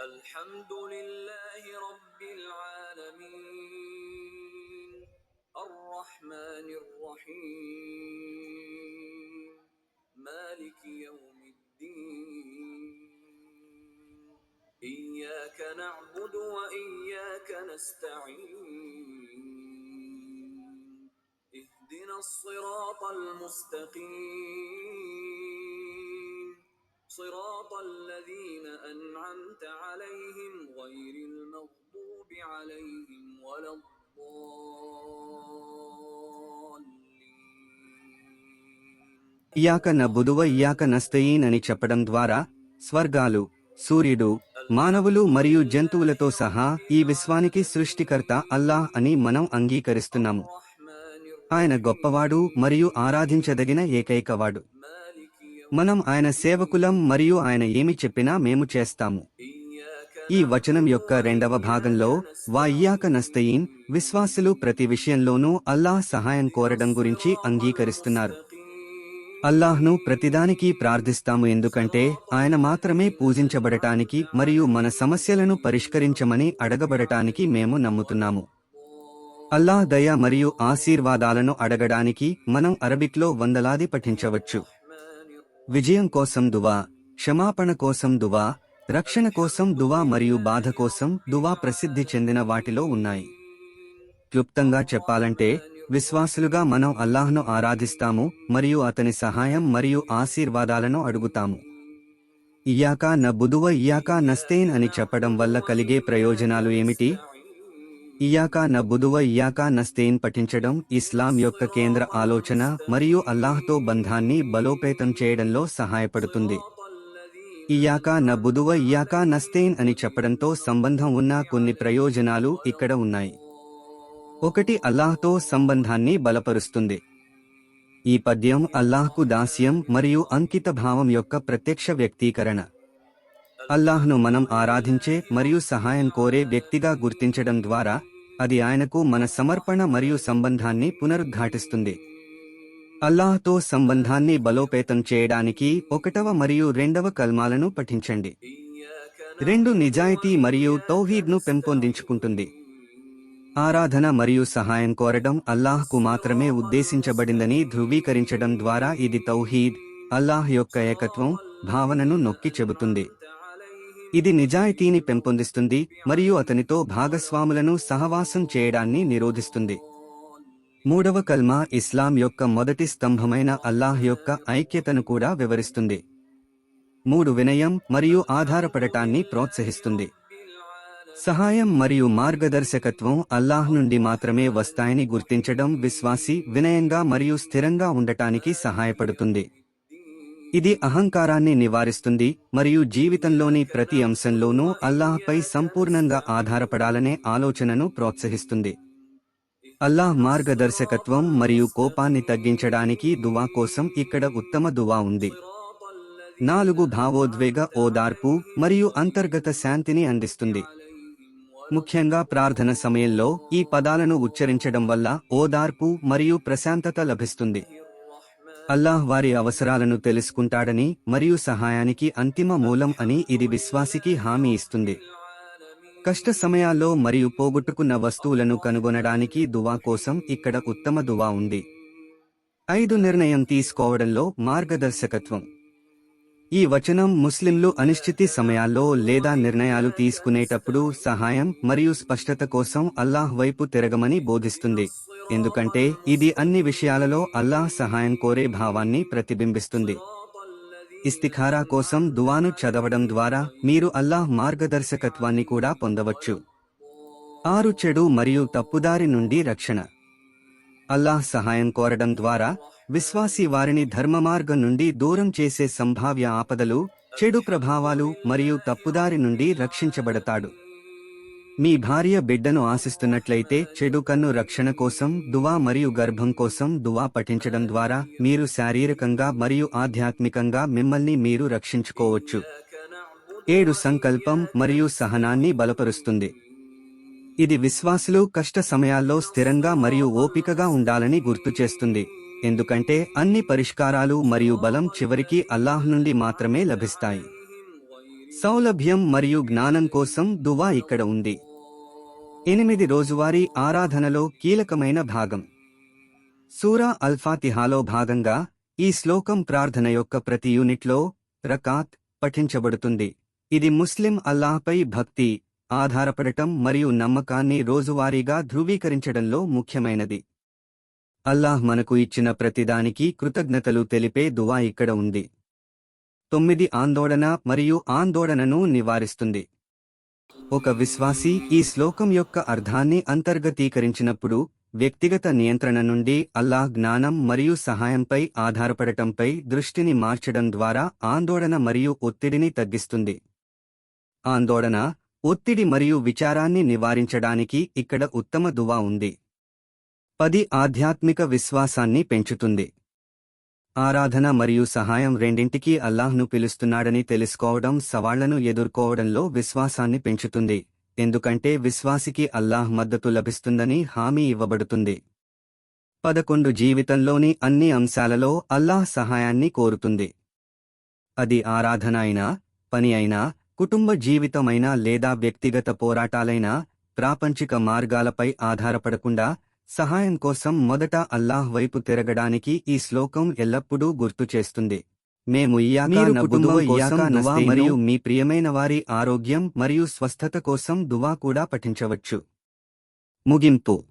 الحمد لله رب العالمين. الرحمن الرحيم. مالك يوم الدين. إياك نعبد وإياك نستعين. اهدنا الصراط المستقيم. صراط الذين أنعمت عليهم غير المغضوب عليهم ولا الضالين ఇయాక నబుదువ ఇయాక నస్తయీన్ అని చెప్పడం ద్వారా స్వర్గాలు సూర్యుడు మానవులు మరియు జంతువులతో సహా ఈ విశ్వానికి సృష్టికర్త అల్లాహ్ అని మనం అంగీకరిస్తున్నాము ఆయన గొప్పవాడు మరియు ఆరాధించదగిన ఏకైకవాడు మనం ఆయన సేవకులం మరియు ఆయన ఏమి చెప్పినా మేము చేస్తాము. ఈ వచనం యొక్క రెండవ భాగంలో వాయ్యాక నస్తయిన్ నస్తయీన్ విశ్వాసులు ప్రతి విషయంలోనూ అల్లాహ్ సహాయం కోరడం గురించి అంగీకరిస్తున్నారు. అల్లాహ్ను ప్రతిదానికి ప్రార్థిస్తాము ఎందుకంటే ఆయన మాత్రమే పూజించబడటానికి మరియు మన సమస్యలను పరిష్కరించమని అడగబడటానికి మేము నమ్ముతున్నాము. అల్లాహ్ దయ మరియు ఆశీర్వాదాలను అడగడానికి మనం అరబిక్లో వందలాది పఠించవచ్చు. విజయం కోసం దువా క్షమాపణ కోసం దువా రక్షణ కోసం దువా మరియు బాధ కోసం దువా ప్రసిద్ధి చెందిన వాటిలో ఉన్నాయి. క్లుప్తంగా చెప్పాలంటే విశ్వాసులుగా మనం అల్లాహ్ను ఆరాధిస్తాము మరియు అతని సహాయం మరియు ఆశీర్వాదాలను అడుగుతాము. ఇయాకా న బుధువ ఇయాకా నస్తేన్ అని చెప్పడం వల్ల కలిగే ప్రయోజనాలు ఏమిటి? ఇయాకా నబుదువ ఇయాకా నస్తేన్ పఠించడం ఇస్లాం యొక్క కేంద్ర ఆలోచన మరియు అల్లాహ్తో బంధాన్ని బలోపేతం చేయడంలో సహాయపడుతుంది. ఇయాకా న బుదువ ఇయాకా నస్తేన్ అని చెప్పడంతో సంబంధం ఉన్న కొన్ని ప్రయోజనాలు ఇక్కడ ఉన్నాయి. ఒకటి అల్లాహ్తో సంబంధాన్ని బలపరుస్తుంది. ఈ పద్యం అల్లాహ్కు దాస్యం మరియు అంకిత భావం యొక్క ప్రత్యక్ష వ్యక్తీకరణ. అల్లాహ్ను మనం ఆరాధించే మరియు సహాయం కోరే వ్యక్తిగా గుర్తించడం ద్వారా అది ఆయనకు మన సమర్పణ మరియు సంబంధాన్ని పునరుద్ఘాటిస్తుంది. అల్లాహ్తో సంబంధాన్ని బలోపేతం చేయడానికి ఒకటవ మరియు రెండవ కల్మాలను పఠించండి. రెండు నిజాయితీ మరియు తౌహీద్ను పెంపొందించుకుంటుంది. ఆరాధన మరియు సహాయం కోరడం అల్లాహ్కు మాత్రమే ఉద్దేశించబడిందని ధృవీకరించడం ద్వారా ఇది తౌహీద్ అల్లాహ్ యొక్క ఏకత్వం భావనను నొక్కి చెబుతుంది. ఇది నిజాయితీని పెంపొందిస్తుంది మరియు అతనితో భాగస్వాములను సహవాసం చేయడాన్ని నిరోధిస్తుంది. మూడవ కల్మా ఇస్లాం యొక్క మొదటి స్తంభమైన అల్లాహ్ యొక్క ఐక్యతను కూడా వివరిస్తుంది. మూడు వినయం మరియు ఆధారపడటాన్ని ప్రోత్సహిస్తుంది. సహాయం మరియు మార్గదర్శకత్వం అల్లాహ్ నుండి మాత్రమే వస్తాయని గుర్తించడం విశ్వాసి వినయంగా మరియు స్థిరంగా ఉండటానికి సహాయపడుతుంది. ఇది అహంకారాన్ని నివారిస్తుంది మరియు జీవితంలోని ప్రతి అంశంలోనూ అల్లాహ్పై సంపూర్ణంగా ఆధారపడాలనే ఆలోచనను ప్రోత్సహిస్తుంది. అల్లాహ్ మార్గదర్శకత్వం మరియు కోపాన్ని తగ్గించడానికి దువా కోసం ఇక్కడ ఉత్తమ దువా ఉంది. నాలుగు భావోద్వేగ ఓదార్పు మరియు అంతర్గత శాంతిని అందిస్తుంది. ముఖ్యంగా ప్రార్థన సమయంలో ఈ పదాలను ఉచ్చరించడం వల్ల ఓదార్పు మరియు ప్రశాంతత లభిస్తుంది. అల్లాహ్ వారి అవసరాలను తెలుసుకుంటాడని మరియు సహాయానికి అంతిమ మూలం అని ఇది విశ్వాసికి హామీ ఇస్తుంది. కష్ట సమయాల్లో మరియు పోగొట్టుకున్న వస్తువులను కనుగొనడానికి దువా కోసం ఇక్కడ ఉత్తమ దువా ఉంది. ఐదు నిర్ణయం తీసుకోవడంలో మార్గదర్శకత్వం. ఈ వచనం ముస్లింలు అనిశ్చితి సమయాల్లో లేదా నిర్ణయాలు తీసుకునేటప్పుడు సహాయం మరియు స్పష్టత కోసం అల్లాహ్ వైపు తిరగమని బోధిస్తుంది. ఎందుకంటే ఇది అన్ని విషయాలలో అల్లాహ్ సహాయం కోరే భావాన్ని ప్రతిబింబిస్తుంది. ఇస్తిఖారా కోసం దువాను చదవడం ద్వారా మీరు అల్లాహ్ మార్గదర్శకత్వాన్ని కూడా పొందవచ్చు. ఆరు చెడు మరియు తప్పుదారి నుండి రక్షణ. అల్లాహ్ సహాయం కోరడం ద్వారా విశ్వాసి వారిని ధర్మమార్గం నుండి దూరం చేసే సంభావ్య ఆపదలు చెడు ప్రభావాలు మరియు తప్పుదారి నుండి రక్షించబడతాడు. మీ భార్య బిడ్డను ఆశిస్తున్నట్లయితే చెడు కన్ను రక్షణ కోసం దువా మరియు గర్భం కోసం దువా పఠించడం ద్వారా మీరు శారీరకంగా మరియు ఆధ్యాత్మికంగా మిమ్మల్ని మీరు రక్షించుకోవచ్చు. ఏడు సంకల్పం మరియు సహనాన్ని బలపరుస్తుంది. ఇది విశ్వాసులు కష్ట సమయాల్లో స్థిరంగా మరియు ఓపికగా ఉండాలని గుర్తు చేస్తుంది. ఎందుకంటే అన్ని పరిష్కారాలు మరియు బలం చివరికి అల్లాహ్ నుండి మాత్రమే లభిస్తాయి. సౌలభ్యం మరియు జ్ఞానం కోసం దువా ఇక్కడ ఉంది. ఎనిమిది రోజువారీ ఆరాధనలో కీలకమైన భాగం. సూరా అల్ఫాతిహాలో భాగంగా ఈ శ్లోకం ప్రార్థన యొక్క ప్రతి యూనిట్లో రకాత్ పఠించబడుతుంది. ఇది ముస్లిం అల్లాహ్పై భక్తి ఆధారపడటం మరియు నమ్మకాన్ని రోజువారీగా ధృవీకరించడంలో ముఖ్యమైనది. అల్లాహ్ మనకు ఇచ్చిన ప్రతిదానికి కృతజ్ఞతలు తెలిపే దువా ఇక్కడ ఉంది. తొమ్మిది ఆందోళన మరియు ఆందోళనను నివారిస్తుంది. ఒక విశ్వాసి ఈ శ్లోకం యొక్క అర్థాన్ని అంతర్గతీకరించినప్పుడు వ్యక్తిగత నియంత్రణ నుండి అల్లాహ్ జ్ఞానం మరియు సహాయంపై ఆధారపడటంపై దృష్టిని మార్చడం ద్వారా ఆందోళన మరియు ఒత్తిడిని తగ్గిస్తుంది. ఆందోళన ఒత్తిడి మరియు విచారాన్ని నివారించడానికి ఇక్కడ ఉత్తమ దువా ఉంది. పది ఆధ్యాత్మిక విశ్వాసాన్ని పెంచుతుంది. ఆరాధన మరియు సహాయం రెండింటికీ అల్లాహ్ను పిలుస్తున్నాడని తెలుసుకోవడం సవాళ్ళను ఎదుర్కోవడంలో విశ్వాసాన్ని పెంచుతుంది. ఎందుకంటే విశ్వాసికి అల్లాహ్ మద్దతు లభిస్తుందని హామీ ఇవ్వబడుతుంది. పదకొండు జీవితంలోని అన్ని అంశాలలో అల్లాహ్ సహాయాన్ని కోరుతుంది. అది ఆరాధన అయినా పని అయినా కుటుంబ జీవితమైనా లేదా వ్యక్తిగత పోరాటాలైనా ప్రాపంచిక మార్గాలపై ఆధారపడకుండా సహాయం కోసం మొదట అల్లాహ్ వైపు తిరగడానికి ఈ శ్లోకం ఎల్లప్పుడూ గుర్తు చేస్తుంది. మేము ఇయాకా మరియు మీ ప్రియమైన వారి ఆరోగ్యం మరియు స్వస్థత కోసం దువా కూడా పఠించవచ్చు. ముగింపు.